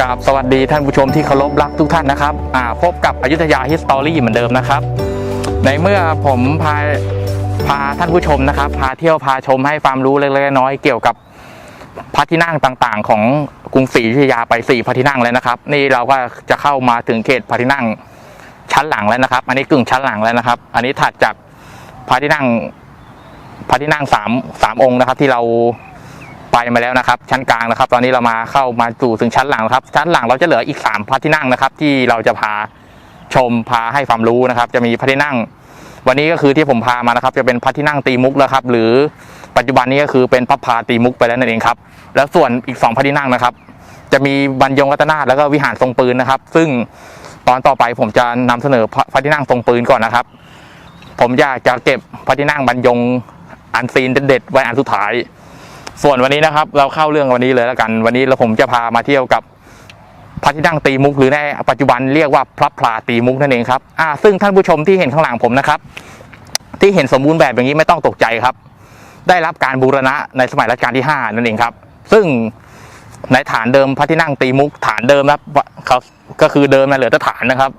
กับสวัสดีท่านผู้ชมที่เคารพรักทุกท่านนะครับพบกับอยุธยาฮิสตอรี่เหมือนเดิมนะครับ ในเมื่อผมพาพาท่านผู้ชมนะครับ พาเที่ยวพาชมให้ความรู้เล็กๆน้อยๆเกี่ยวกับพระที่นั่งต่างๆ ของกรุงศรีอยุธยาไปสี่พระที่นั่งแล้วนะครับ นี่เราก็จะเข้ามาถึงเขตพระที่นั่งชั้นหลังแล้วนะครับ อันนี้กึ่งชั้นหลังแล้วนะครับ อันนี้ถัดจากพระที่นั่งพระที่นั่งสามสามองค์นะครับ ที่เรา มาแล้วนะครับ ชั้นกลางนะครับ ตอนนี้เรามาเข้ามาสู่ถึงชั้นหลังครับ ชั้นหลังเราจะเหลืออีก3พระที่นั่งนะครับ ที่เราจะพาชมพาให้ความรู้นะครับ จะมีพระที่นั่ง วันนี้ก็คือที่ผมพามานะครับ จะเป็นพระที่นั่งตีมุกแล้วครับ หรือปัจจุบันนี้ก็คือเป็นพระพาตีมุกไปแล้วนั่นเองครับ แล้วส่วนอีก2พระที่นั่งนะครับ จะมีบรรยงรัตนาแล้วก็วิหารทรงปืนนะครับ ซึ่งตอนต่อไปผมจะนำเสนอพระพระที่นั่งทรงปืนก่อนนะครับ ผมอยากจะเก็บพระที่นั่งบรรยงอันซีนเด็ดๆไว้อันสุดท้าย ส่วนวันนี้นะครับ เราเข้าเรื่องวันนี้เลยแล้วกัน วันนี้เราผมจะพามาเที่ยวกับพระที่นั่งตีมุกหรือในปัจจุบันเรียกว่าพระพลาตีมุกนั่นเองครับอ่าซึ่งท่านผู้ชมที่เห็นข้างหลังผมนะครับ ที่เห็นสมบูรณ์แบบอย่างนี้ไม่ต้องตกใจครับ ได้รับการบูรณะในสมัยรัชกาลที่ห้านั่นเองครับ ซึ่งในฐานเดิมพระที่นั่งตีมุกฐานเดิมนะครับเขาก็คือเดิมนะเหลือแต่ฐานนะครับ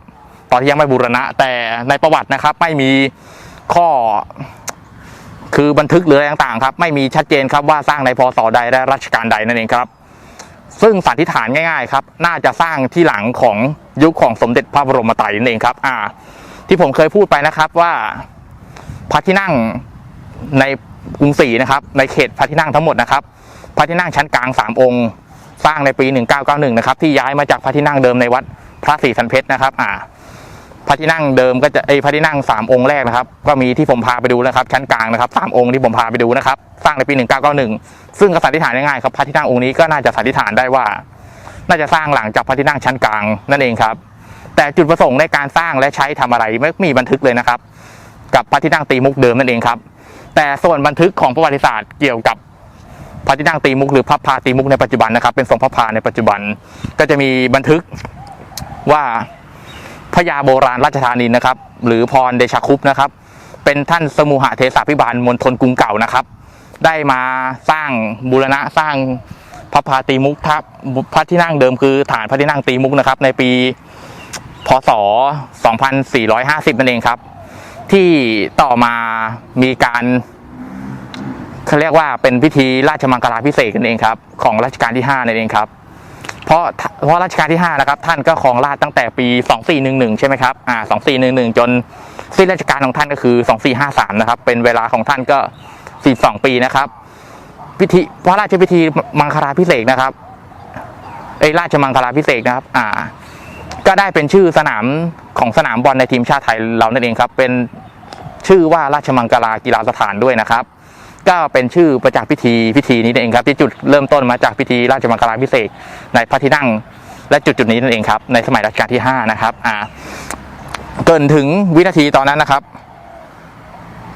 ตอนที่ยังไม่บูรณะ แต่ในประวัตินะครับ ไม่มีข้อ คือบันทึกหรืออะไรต่างๆครับ ไม่มีชัดเจนครับว่าสร้างในพศใดและรัชกาลใดนั่นเองครับ ซึ่งสันนิษฐานง่ายๆครับ น่าจะสร้างที่หลังของยุคของสมเด็จพระบรมไตรนั่นเองครับ อ่า ที่ผมเคยพูดไปนะครับว่าพระที่นั่งในกรุงศรีนะครับ ในเขตพระที่นั่งทั้งหมดนะครับ พระที่นั่งชั้นกลางสามองค์ สร้างในปี 1991 นะครับ ที่ย้ายมาจากพระที่นั่งเดิมในวัดพระศรีสันเพชรนะครับ อ่า พระที่นั่งเดิมก็จะไอพระที่นั่งสามองค์แรกนะครับ ก็มีที่ผมพาไปดูนะครับ ชั้นกลางนะครับสามองค์ที่ผมพาไปดูนะครับ สร้างในปี 1991 ซึ่งก็สันนิษฐานง่ายๆครับพระที่นั่งองค์นี้ก็น่าจะสันนิษฐานได้ว่า น่าจะสร้างหลังจากพระที่นั่งชั้นกลางนั่นเองครับ แต่จุดประสงค์ในการสร้างและใช้ทำอะไรไม่มีบันทึกเลยนะครับ กับพระที่นั่งตีมุกเดิมนั่นเองครับ แต่ส่วนบันทึกของประวัติศาสตร์เกี่ยวกับพระที่นั่งตีมุกหรือพระพาตีมุกในปัจจุบันนะครับ เป็นทรงพระพาในปัจจุบันก็จะมีบันทึกว่า ระยาโบราณราชธานีนะครับ หรือพรเดชคุปนะครับ เป็นท่านสมุหเทศาพิบาลมณฑลกรุงเก่านะครับ ได้มาสร้างบูรณะสร้างพระพาตีมุกทับพระที่นั่งเดิมคือฐานพระที่นั่งตีมุกนะครับ ในปีพศ 2450 นั่นเองครับ ที่ต่อมามีการเขาเรียกว่าเป็นพิธีราชมังคลาพิเศษกันเองครับ ของรัชกาลที่5นั่นเองครับ เพราะเพราะรัชกาลที่5นะครับท่านก็ครองราชตั้งแต่ปี 2411 ใช่ไหมครับอ่า2411 จนสิ้นราชการของท่านก็คือ 2453 นะครับ เป็นเวลาของท่านก็ 42 ปีนะครับพิธีพระราชพิธีมังคลาพิเศษนะครับเอราชมังคลาพิเศษนะครับ อ่า ก็ได้เป็นชื่อสนามของสนามบอลในทีมชาติไทยเรานั่นเองครับ เป็นชื่อว่าราชมังคลากีฬาสถานด้วยนะครับ ก็เป็นชื่อประจักษ์พิธีพิธีนี้นั่นเองครับ ที่จุดเริ่มต้นมาจากพิธีราชมังคลาพิเศษในพระที่นั่งและจุดจุดนี้นั่นเองครับในสมัยรัชกาลที่ห้านะครับอ่าเกินถึงวินาทีตอนนั้นนะครับ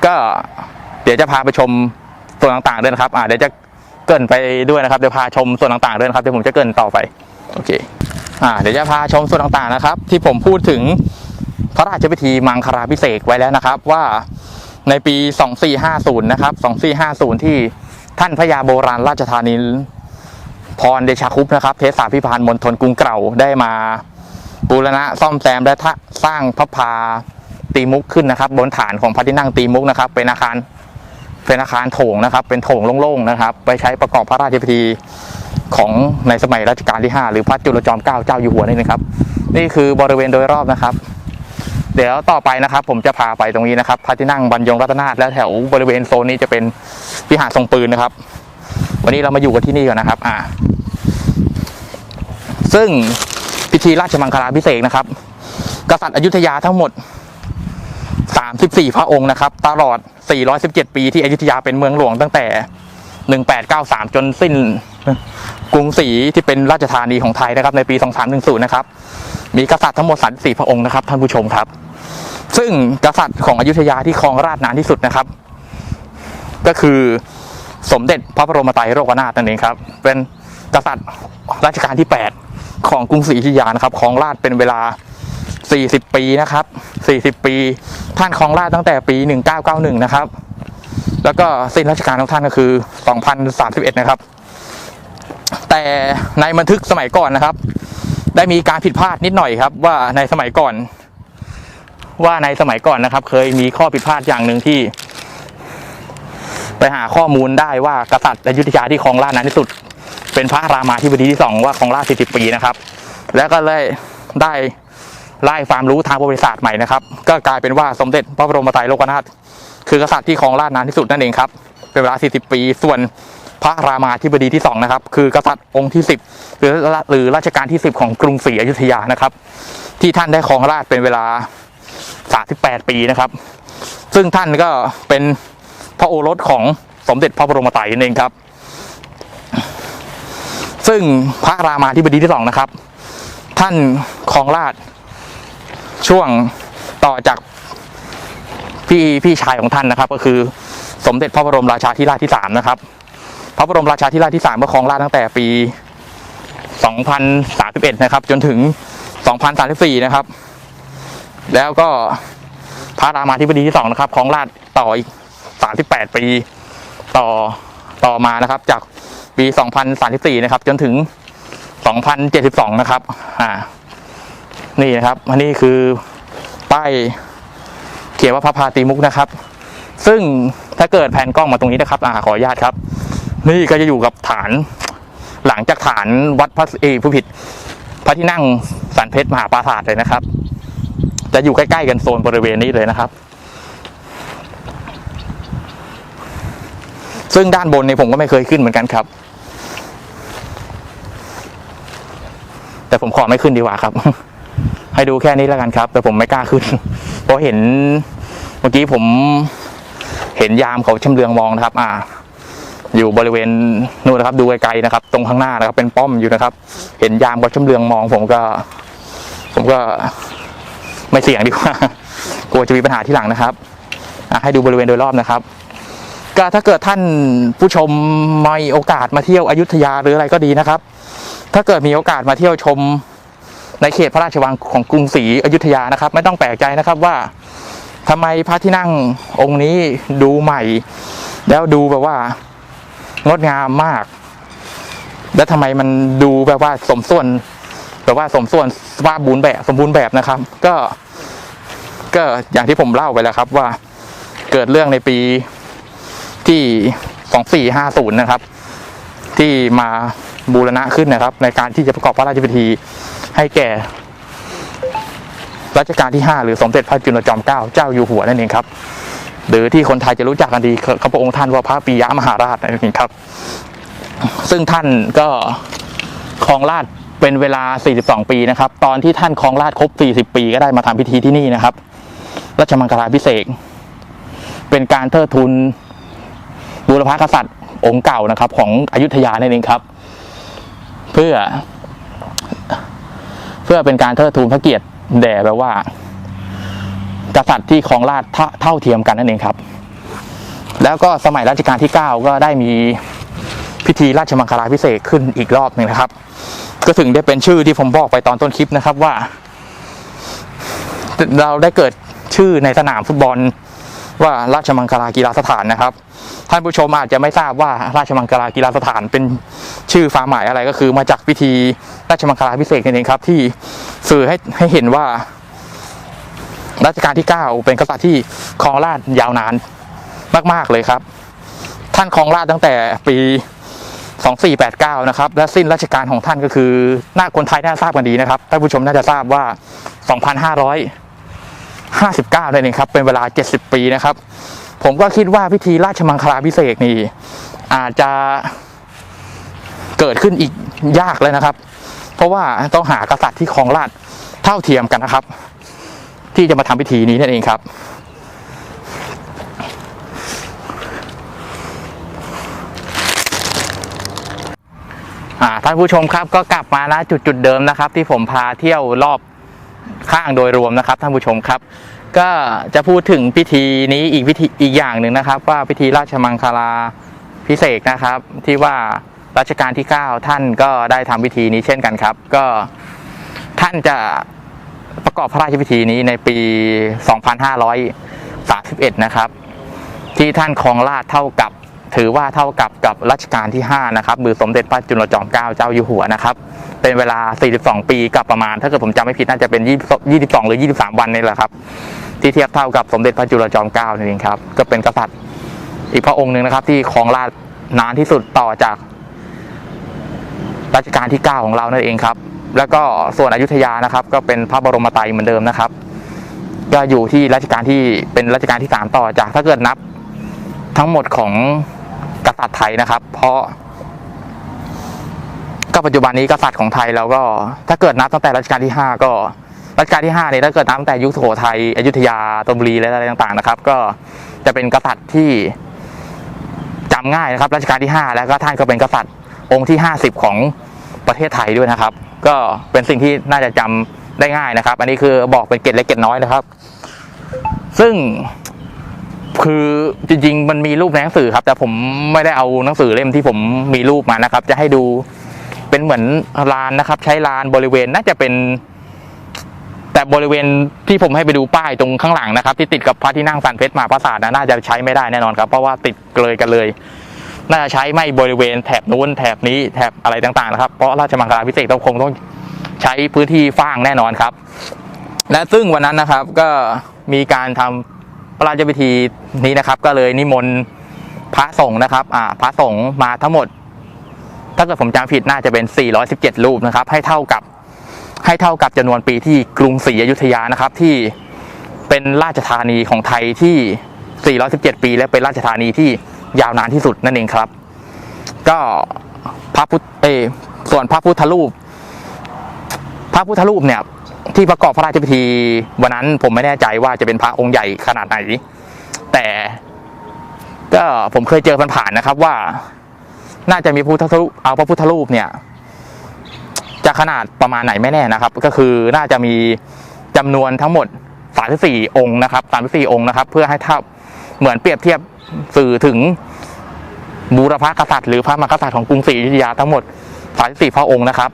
ก็เดี๋ยวจะพาไปชมส่วนต่างๆด้วยนะครับอ่าเดี๋ยวจะเกินไปด้วยนะครับเดี๋ยวพาชมส่วนต่างๆด้วยนะครับเดี๋ยวผมจะเกินต่อไปโอเคอ่าเดี๋ยวจะพาชมส่วนต่างๆนะครับ ที่ผมพูดถึงพระราชพิธีมังคลาพิเศษไว้แล้วนะครับ ว่า ในปี 2450 นะครับ 2450 ที่ท่านพระยาโบราณราชธานีพรเดชาคุปนะครับเทศาพิพานมณฑลกรุงเก่าได้มาบูรณะซ่อมแซมและทะสร้างพระพาตีมุกขึ้นนะครับ บนฐานของพระที่นั่งตีมุกนะครับ เป็นอาคารเป็นอาคารโถงนะครับ เป็นโถงโล่งๆนะครับ ไปใช้ประกอบพระราชพิธีของในสมัยรัชกาลที่ 5 หรือพระจุลจอมเกล้าเจ้าอยู่หัวนี่นะครับ นี่คือบริเวณโดยรอบนะครับ เดี๋ยวต่อไปนะครับ ผมจะพาไปตรงนี้นะครับพระที่นั่งบรรยงรัตนาถและแถวบริเวณโซนนี้จะเป็นวิหารทรงปืนนะครับ วันนี้เรามาอยู่กันที่นี่ก่อนนะครับ อ่า ซึ่งพิธีราชมังคลาพิเศษนะครับ กษัตริย์อยุธยาทั้งหมด 34 พระองค์นะครับ ตลอด 417 ปีที่อยุธยาเป็นเมืองหลวงตั้งแต่ 1893 จนสิ้นกรุงศรีที่เป็นราชธานีของไทยนะครับในปี 2310 นะครับ มีกษัตริย์ทั้งหมด 34 พระองค์นะครับท่านผู้ชมครับ ซึ่งกษัตริย์ของอยุธยาที่ครองราชนานที่สุดนะครับ ก็คือสมเด็จพระบรมไตรโลกนาถนั่นเองครับ เป็นกษัตริย์รัชกาลที่ 8 ของกรุงศรีอยุธยานะครับครองราชเป็นเวลา 40 ปีนะครับ 40 ปี ท่านครองราชตั้งแต่ปี 1991 นะครับ แล้วก็สิ้นราชการของท่านก็คือ 2031 นะครับ แต่ในบันทึกสมัยก่อนนะครับ ได้มีการผิดพลาดนิดหน่อยครับ ว่าในสมัยก่อน ว่าในสมัยก่อนนะครับ เคยมีข้อผิดพลาดอย่างหนึ่งที่ ไปหาข้อมูลได้ว่ากษัตริย์อยุธยาที่ครองราชนานที่สุด เป็นพระรามาธิบดีที่สองว่าครองราชสี่สิบปีนะครับ แล้วก็เลยได้ไล่ความรู้ทางประวัติศาสตร์ใหม่นะครับ ก็กลายเป็นว่าสมเด็จพระบรมไตรโลกนาถ คือกษัตริย์ที่ครองราชนานที่สุดนั่นเองครับ เป็นเวลา 40 ปี ส่วนพระรามาธิบดีที่สองนะครับ คือกษัตริย์องค์ที่ 10 หรือหรือรัชกาลที่ 10 ของกรุงศรีอยุธยานะครับ ที่ท่านได้ครองราชเป็นเวลา 38 ปีนะครับ ซึ่งท่านก็เป็นพระโอรสของสมเด็จพระบรมไตรนั่นเองครับ ซึ่งพระรามาธิบดีที่สองนะครับ ท่านครองราชช่วงต่อจาก พี่พี่ชายของท่านนะครับ ก็คือสมเด็จพระบรมราชาธิราชที่สามนะครับ พระบรมราชาธิราชที่สามก็ครองราชตั้งแต่ปี 2031 นะครับ จนถึง 2034 นะครับ แล้วก็พระรามาธิบดีที่สองนะครับครองราชต่ออีก 38 ปีต่อต่อมานะครับ จากปี 2034 นะครับ จนถึง 2072 นะครับ อ่า นี่นะครับอันนี้คือป้าย ขียนว่าพระพาตีมุกนะครับ ซึ่งถ้าเกิดแผนกล้องมาตรงนี้นะครับอ่าขออนุญาตครับ นี่ก็จะอยู่กับฐานหลังจากฐานวัดพระเอผู้ผิด พระที่นั่งสันเพชรมหาปราสาทเลยนะครับ จะอยู่ใกล้ๆกันโซนบริเวณนี้เลยนะครับ ซึ่งด้านบนเนี่ยผมก็ไม่เคยขึ้นเหมือนกันครับ แต่ผมขอไม่ขึ้นดีกว่าครับ ให้ดูแค่นี้แล้วกันครับ แต่ผมไม่กล้าขึ้น เพราะเห็น มื่อกี้ผมเห็นยามเขาชำเลืองมองนะครับ อ่า อยู่บริเวณนู่นนะครับ ดูไกลๆนะครับ ตรงข้างหน้านะครับ เป็นป้อมอยู่นะครับ เห็นยามเขาชำเลืองมอง ผมก็ ผมก็ไม่เสี่ยงดีกว่ากลัวจะมีปัญหาที่หลังนะครับให้ดูบริเวณโดยรอบนะครับ ก็ถ้าเกิดท่านผู้ชมมีโอกาสมาเที่ยวอยุธยาหรืออะไรก็ดีนะครับ ถ้าเกิดมีโอกาสมาเที่ยวชมในเขตพระราชวังของกรุงศรีอยุธยานะครับ ไม่ต้องแปลกใจนะครับว่า ทำไมพระที่นั่งองค์นี้ดูใหม่ แล้วดูแบบว่างดงามมาก แล้วทำไมมันดูแบบว่าสมส่วนแบบว่าสมส่วนว่าบูรณ์แบบสมบูรณ์แบบนะครับ ก็ ก็อย่างที่ผมเล่าไปแล้วครับว่าเกิดเรื่องในปีที่สองสี่ห้าศูนย์นะครับ ที่มาบูรณะขึ้นนะครับ ในการที่จะประกอบพระราชพิธีให้แก่ รัชกาลที่ 5 หรือสมเด็จพระจุลจอมเกล้าเจ้าอยู่หัวนั่นเองครับ หรือที่คนไทยจะรู้จักกันดีเขาพระองค์ท่านว่าพระปิยมหาราชนั่นเองครับ ซึ่งท่านก็ครองราชเป็นเวลา 42 ปีนะครับ ตอนที่ท่านครองราชครบ 40 ปี ก็ได้มาทำพิธีที่นี่นะครับรัชมังคลาพิเศษเป็นการเทิดทูนบูรพกษัตริย์องค์เก่านะครับ ของอยุธยานั่นเองครับ เพื่อ เพื่อเป็นการเทิดทูนพระเกียรติ แด่แบบว่า กษัตริย์ที่ครองราชเท่าเทียมกันนั่นเองครับ แล้วก็สมัยรัชกาลที่ 9 ก็ได้มีพิธีราชมังคลาพิเศษขึ้นอีกรอบหนึ่งนะครับ ก็ถึงได้เป็นชื่อที่ผมบอกไปตอนต้นคลิปนะครับว่า เราได้เกิดชื่อในสนามฟุตบอลว่าราชมังคลากีฬาสถานนะครับ ท่านผู้ชมอาจจะไม่ทราบว่าราชมังคลากีฬาสถานเป็นชื่อความหมายอะไรก็คือมาจากพิธี ราชมังคลาพิเศษนั่นเองครับ ที่สื่อให้ให้เห็นว่ารัชกาลที่ 9 เป็นกษัตริย์ที่ครองราชยาวนานมาก ๆ เลยครับ ท่านครองราชตั้งแต่ปี 2489 นะครับ และสิ้นราชการของท่านก็คือน่าคนไทยน่าทราบกันดีนะครับท่านผู้ชมน่าจะทราบว่า 2,559เลยนี่ครับ เป็นเวลา 70 ปีนะครับ ผมก็คิดว่าพิธีราชมังคลาพิเศษนี่อาจจะเกิดขึ้นอีกยากเลยนะครับ เพราะว่าต้องหากษัตริย์ที่ครองราชเท่าเทียมกันนะครับ ที่จะมาทำพิธีนี้นั่นเองครับ ท่านผู้ชมครับก็กลับมาณจุดจุดเดิมนะครับ ที่ผมพาเที่ยวรอบข้างโดยรวมนะครับ ท่านผู้ชมครับ ก็จะพูดถึงพิธีนี้อีกพิธีอีกอย่างหนึ่งนะครับ ว่าพิธีราชมังคลาพิเศษนะครับที่ว่า รัชกาลที่ 9 ท่านก็ได้ทำพิธีนี้เช่นกันครับ ก็ท่านจะประกอบพระราชพิธีนี้ในปี 2531 นะครับ ที่ท่านครองราชเท่ากับถือว่าเท่ากับกับรัชกาลที่ 5 นะครับมือสมเด็จพระจุลจอมเกล้าเจ้าอยู่หัวนะครับ เป็นเวลา 42 ปีกับประมาณ ถ้าเกิดผมจำไม่ผิดน่าจะเป็น 22 หรือ 23 วันนี่แหละครับ ที่เทียบเท่ากับสมเด็จพระจุลจอมเกล้านั่นเองครับ ก็เป็นกษัตริย์อีกพระองค์หนึ่งนะครับที่ครองราชนานที่สุดต่อจาก รัชกาลที่ 9 ของเรานั่นเองครับ แล้วก็ส่วนอยุธยานะครับ ก็เป็นพระบรมไตรเหมือนเดิมนะครับ ก็อยู่ที่รัชกาลที่เป็นรัชกาลที่ 3 ต่อจากถ้าเกิดนับทั้งหมดของกษัตริย์ไทยนะครับ เพราะ ก็ปัจจุบันนี้กษัตริย์ของไทยเราก็ ถ้าเกิดนับตั้งแต่รัชกาลที่ 5 ก็รัชกาลที่5เนี่ยถ้าเกิดนับตั้งแต่ยุคสุโขทัยอยุธยาธนบุรีและอะไรต่างๆนะครับ ก็จะเป็นกษัตริย์ที่จำง่ายนะครับรัชกาลที่ 5 แล้วก็ท่านก็เป็นกษัตริย์ องค์ที่ 50 ของประเทศไทยด้วยนะครับ ก็เป็นสิ่งที่น่าจะจำได้ง่ายนะครับ อันนี้คือบอกเป็นเกร็ดเล็กเกร็ดน้อยนะครับ ซึ่งคือจริง ๆ มันมีรูปในหนังสือครับ แต่ผมไม่ได้เอาหนังสือเล่มที่ผมมีรูปมานะครับ จะให้ดูเป็นเหมือนลานนะครับ ใช้ลานบริเวณน่าจะเป็น แต่บริเวณที่ผมให้ไปดูป้ายตรงข้างหลังนะครับ ที่ติดกับพระที่นั่งสันเพชรมาปราสาทนะน่าจะใช้ไม่ได้แน่นอนครับ เพราะว่าติดเกลยกันเลย น่าจะใช้ไม่บริเวณแถบนู้นแถบนี้แถบอะไรต่างๆนะครับ เพราะราชมังคลาพิเศษต้องคงต้องใช้พื้นที่ฟ้างแน่นอนครับ และซึ่งวันนั้นนะครับก็มีการทำพระราชพิธีนี้นะครับ ก็เลยนิมนต์พระสงฆ์นะครับอ่าพระสงฆ์มาทั้งหมด ถ้าเกิดผมจำผิดน่าจะเป็น 417 รูปนะครับ ให้เท่ากับให้เท่ากับจำนวนปีที่กรุงศรีอยุธยานะครับ ที่เป็นราชธานีของไทยที่ 417 ปี และเป็นราชธานีที่ ยาวนานที่สุดนั่นเองครับ ก็พระพุทธเอส่วนพระพุทธรูป พระพุทธรูปเนี่ย ที่ประกอบพระราชพิธีวันนั้นผมไม่แน่ใจว่าจะเป็นพระองค์ใหญ่ขนาดไหน แต่ก็ผมเคยเจอผ่านๆนะครับว่า น่าจะมีพุทธรูปเอาพระพุทธรูปเนี่ย จะขนาดประมาณไหนไม่แน่นะครับ ก็คือน่าจะมีจำนวนทั้งหมด34องค์นะครับ34องค์นะครับ เพื่อให้เท่าเหมือนเปรียบเทียบ สื่อถึงบูรพกษัตริย์หรือพระมหากษัตริย์ของกรุงศรีอยุธยาทั้งหมด34พระองค์นะครับ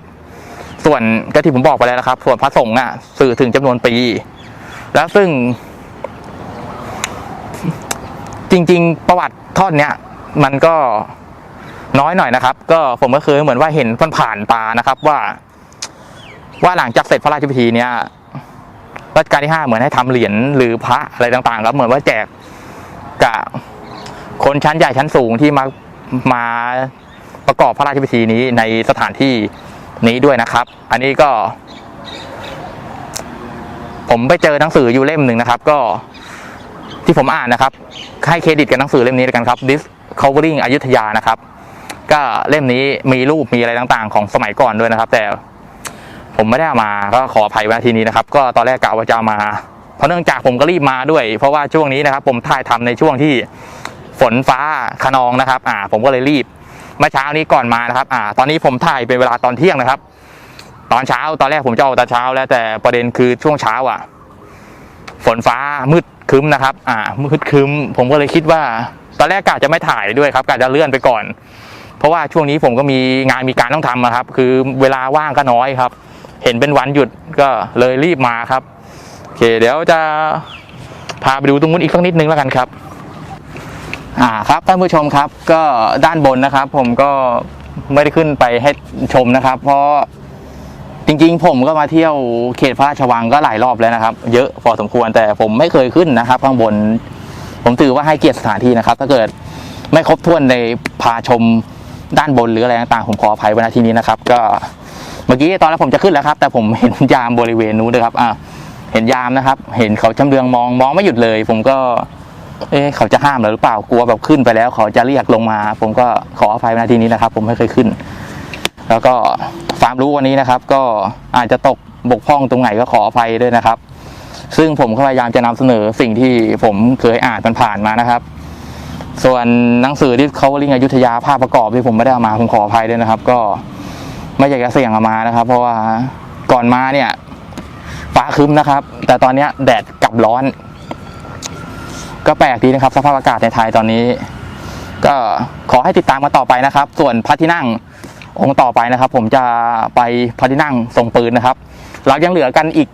ส่วนก็ที่ผมบอกไปแล้วนะครับ ส่วนพระสงฆ์อะ สื่อถึงจำนวนปี แล้วซึ่ง จริง ๆ ประวัติท่อนเนี้ยมันก็น้อยหน่อยนะครับ ก็ผมก็คือเหมือนว่าเห็นผ่านผ่านตานะครับ ว่า ว่าหลังจากเสร็จพระราชพิธีเนี้ยรัชกาลที่ห้าเหมือนให้ทำเหรียญหรือพระอะไรต่างๆครับเหมือนว่าแจกกับ คนชั้นใหญ่ชั้นสูงที่มามาประกอบพระราชพิธีนี้ในสถานที่นี้ด้วยนะครับ อันนี้ก็ ผมไปเจอหนังสืออยู่เล่มหนึ่งนะครับ ก็ที่ผมอ่านนะครับ ให้เครดิตกับหนังสือเล่มนี้แล้วกันครับ Discovering อยุธยานะครับ ก็เล่มนี้มีรูปมีอะไรต่างๆ ของสมัยก่อนด้วยนะครับ แต่ผมไม่ได้ามาก็ขออภัยไว้ทีนี้นะครับ ก็ตอนแรกกะว่าจะมา เพราะเนื่องจากผมก็รีบมาด้วย เพราะว่าช่วงนี้นะครับ ผมถ่ายทำในช่วงที่ ฝนฟ้าขนองนะครับอ่าผมก็เลยรีบเมื่อเช้านี้ก่อนมานะครับอ่าตอนนี้ผมถ่ายเป็นเวลาตอนเที่ยงนะครับ ตอนเช้าตอนแรกผมจะเอาตอนเช้าแล้วแต่ประเด็นคือช่วงเช้าอะ ฝนฟ้ามืดครึ้มนะครับ อ่ามืดครึ้ม ผมก็เลยคิดว่า ตอนแรกกะจะไม่ถ่ายด้วยครับกะจะเลื่อนไปก่อน เพราะว่าช่วงนี้ผมก็มีงานมีการต้องทำนะครับ คือเวลาว่างก็น้อยครับ เห็นเป็นวันหยุดก็เลยรีบมาครับโอเค เดี๋ยวจะพาไปดูตรงนู้นอีกสักนิดนึงแล้วกันครับ อ่าครับท่านผู้ชมครับก็ด้านบนนะครับ ผมก็ไม่ได้ขึ้นไปให้ชมนะครับ เพราะจริงๆ ผมก็มาเที่ยวเขตพระราชวังก็หลายรอบแล้วนะครับ เยอะพอสมควรแต่ผมไม่เคยขึ้นนะครับ ข้างบน ผมถือว่าให้เกียรติสถานที่นะครับ ถ้าเกิดไม่ครบถ้วนในพาชมด้านบนหรืออะไรต่างๆผมขออภัยไว้ณที่นี้นะครับ ก็เมื่อกี้ตอนแรกผมจะขึ้นแล้วครับ แต่ผมเห็นยามบริเวณนู้นด้วยครับอ่าเห็นยามนะครับ เห็นเขาจำเรืองมองมองไม่หยุดเลย ผมก็ เอ๊ะเขาจะห้ามเราหรือเปล่ากลัวแบบขึ้นไปแล้ว เขาจะเรียกลงมา ผมก็ขออภัยไว้ณที่นี้นะครับ ผมไม่เคยขึ้น แล้วก็ความรู้วันนี้นะครับ ก็อาจจะตกบกพร่องตรงไหนก็ขออภัยด้วยนะครับ ซึ่งผมก็พยายามจะนำเสนอสิ่งที่ผมเคยอ่านมันผ่านมานะครับส่วนหนังสือที่เขาลิงอยุธยาภาพประกอบที่ผมไม่ได้เอามาผมขออภัยด้วยนะครับ ก็ไม่อยากจะเสี่ยงเอามานะครับ เพราะว่าก่อนมาเนี่ยฟ้าคึ้มนะครับ แต่ตอนนี้แดดกลับร้อน ก็แปลกดีนะครับ สภาพอากาศในไทยตอนนี้ ก็ขอให้ติดตามมาต่อไปนะครับ ส่วนพระที่นั่งองค์ต่อไปนะครับ ผมจะไปพระที่นั่งทรงปืนนะครับ เรายังเหลือกันอีก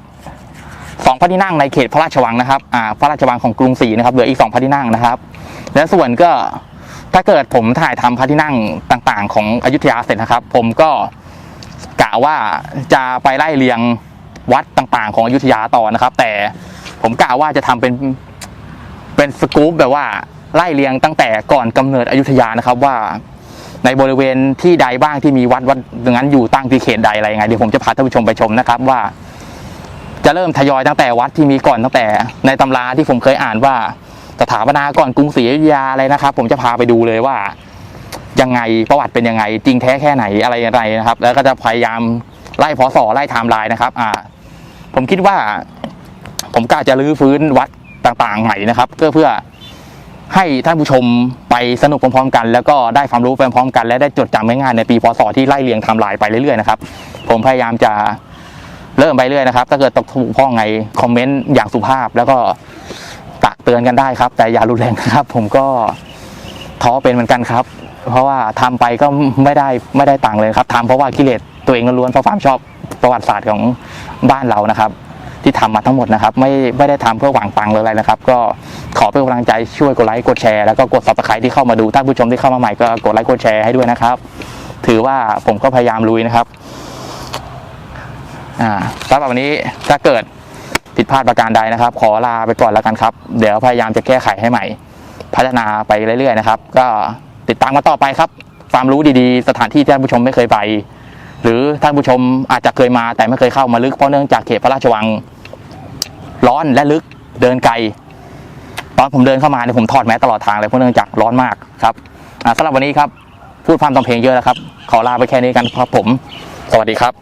สองพระที่นั่งในเขตพระราชวังนะครับอ่าพระราชวังของกรุงศรีนะครับ เหลืออีกสองพระที่นั่งนะครับ และส่วนก็ถ้าเกิดผมถ่ายทำพระที่นั่งต่างๆ ของอยุธยาเสร็จนะครับ ผมก็กะว่าจะไปไล่เรียงวัดต่างๆ ของอยุธยาต่อนะครับ แต่ผมกะว่าจะทำเป็น เป็นสกู๊ปแบบว่าไล่เรียงตั้งแต่ก่อนกำเนิดอยุธยานะครับว่า ในบริเวณที่ใดบ้างที่มีวัดวัดนั้นอยู่ตั้งที่เขตใดอะไรยังไงเดี๋ยวผมจะพาท่านผู้ชมไปชมนะครับว่า จะเริ่มทยอยตั้งแต่วัดที่มีก่อนตั้งแต่ ในตำราที่ผมเคยอ่านว่าสถาปนาก่อนกรุงศรีอยุธยาอะไรนะครับ ผมจะพาไปดูเลยว่ายังไงประวัติเป็นยังไง จริงแท้แค่ไหนอะไรยังไงนะครับ แล้วก็จะพยายามไล่พศไล่ไทม์ไลน์นะครับ อ่า ผมคิดว่า ผมกล้าจะรื้อฟื้นวัด ต่างๆใหม่นะครับเพื่อเพื่อให้ท่านผู้ชมไปสนุกพร้อมๆกัน แล้วก็ได้ความรู้ไปพร้อมกัน และได้จดจำง่ายๆในปีพศที่ไล่เรียงทม์ไลน์ไปเรื่อยๆนะครับผมพยายามจะเริ่มไปเรื่อยนะครับถ้าเกิดตกถูกพ้องไงคอมเมนต์อย่างสุภาพแล้วก็ตักเตือนกันได้ครับ แต่อย่ารุนแรงนะครับ ผมก็ท้อเป็นเหมือนกันครับ เพราะว่าทำไปก็ไม่ได้ไม่ได้ตังเลยครับทำเพราะว่ากิเลสตัวเองล้วนเพราะความชอบประวัติศาสตร์ของบ้านเรานะครับ ที่ทำมาทั้งหมดนะครับ ไม่ไม่ได้ทำเพื่อหวังตังค์เลยอะไรนะครับ ก็ขอเป็นกำลังใจช่วยกดไลค์กดแชร์แล้วก็กดซับสไครต์ที่เข้ามาดูท่านผู้ชมที่เข้ามาใหม่ก็กดไลค์กดแชร์ให้ด้วยนะครับ ถือว่าผมก็พยายามลุยนะครับอ่าสำหรับวันนี้ถ้าเกิดผิดพลาดประการใดนะครับ ขอลาไปก่อนแล้วกันครับ เดี๋ยวพยายามจะแก้ไขให้ใหม่ พัฒนาไปเรื่อยๆนะครับ ก็ติดตามกันต่อไปครับความรู้ดีๆ สถานที่ที่ท่านผู้ชมไม่เคยไป หรือท่านผู้ชมอาจจะเคยมาแต่ไม่เคยเข้ามาลึกเพราะเนื่องจากเขตพระราชวัง ร้อนและลึกเดินไกล ตอนผมเดินเข้ามาเนี่ยผมถอดแมสตลอดทางเลยเพราะเนื่องจากร้อนมากครับสำหรับวันนี้ครับพูดความตำเพลงเยอะแล้วครับ ขอลาไปแค่นี้กันครับผม สวัสดีครับ